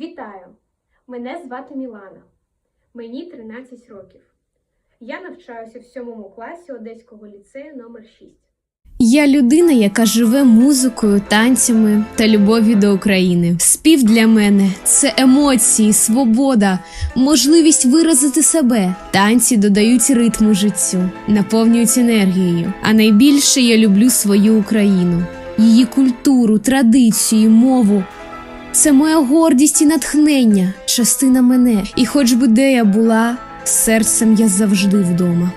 Вітаю! Мене звати Мілана. Мені 13 років. Я навчаюся в 7 класі Одеського ліцею номер 6. Я людина, яка живе музикою, танцями та любов'ю до України. Спів для мене це емоції, свобода, можливість виразити себе. Танці додають ритму життю, наповнюють енергією. А найбільше я люблю свою Україну, її культуру, традиції, мову. Це моя гордість і натхнення, частина мене. І хоч би де я була, серцем я завжди вдома.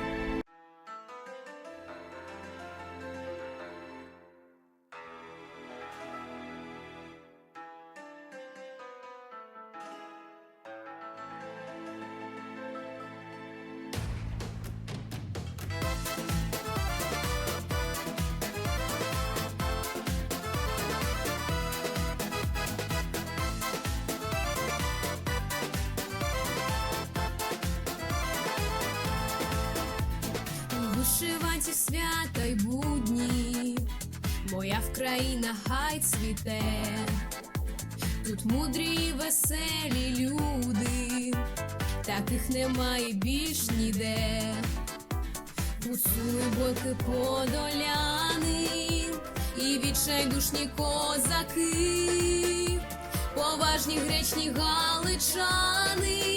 Вишиванці свята й будні, моя вкраїна хай цвіте, тут мудрі і веселі люди, таких немає більш ніде. Гуцули боки подоляни і відчайдушні козаки, поважні гречні галичани,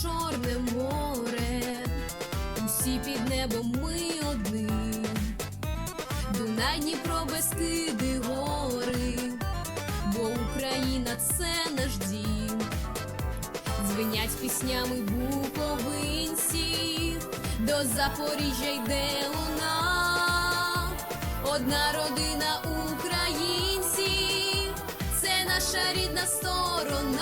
Чорне море, усі під небом ми одні. Дунай, Дніпро, Бескиди, гори, бо Україна це наш дім. Дзвенять піснями буковинці, до Запоріжжя йде луна, одна родина українців, це наша рідна сторона.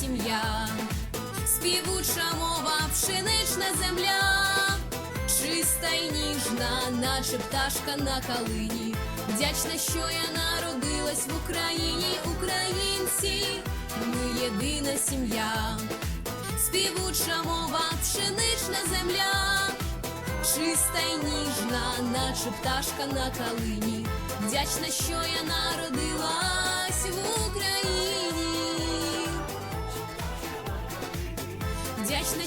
Сім'я, співуча мова, пшенична земля, чиста й ніжна, наче пташка на калині. Вдячна, що я народилась в Україні, українці, ми єдина сім'я, співуча мова, пшенична земля. Чиста й ніжна, наче пташка на калині. Вдячна, що я народилась в Вдячна,